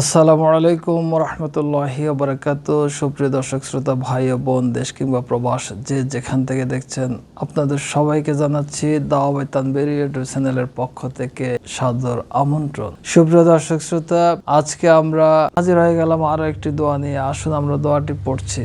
আসসালামু আলাইকুম রহমতুল্লাহি বারাকাত সুপ্রিয় দর্শক, শ্রোতা, ভাই ও বোন, দেশ কিংবা প্রবাস, যে যেখান থেকে দেখছেন, আপনাদের সবাইকে জানাচ্ছি দাওয়াবাই চ্যানেলের পক্ষ থেকে সাদর আমন্ত্রণ। সুপ্রিয় দর্শক, শ্রোতা, আজকে আমরা হাজির হয়ে গেলাম আরও একটি দোয়া নিয়ে। আসুন আমরা দোয়াটি পড়ছি।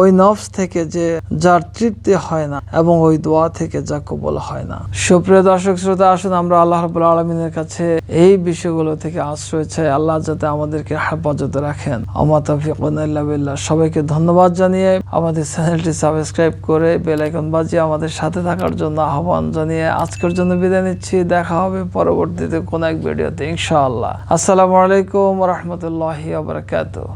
ওই নফস থেকে যে যার তৃপ্তি হয় না এবং ওই দোয়া থেকে যা কবল হয় না। সুপ্রিয় দর্শক শ্রোতা, আসুন আমরা আল্লাহ রাব্বুল আলামিনের কাছে এই বিষয়গুলো থেকে আশ্রয় চাই। আল্লাহ যাতে আমাদেরকে হেফাজতে রাখেন। আমা তৌফিক ইল্লা বিল্লাহ। সবাইকে ধন্যবাদ জানিয়ে আমাদের চ্যানেলটি সাবস্ক্রাইব করে বেল আইকন বাজিয়ে আমাদের সাথে থাকার জন্য আহ্বান জানিয়ে আজকের জন্য বিদায় নিচ্ছি। দেখা হবে পরবর্তীতে কোন এক ভিডিওতে, ইনশাআল্লাহ। আসসালামু আলাইকুম রহমতুল্লাহি আবরাকাতুহ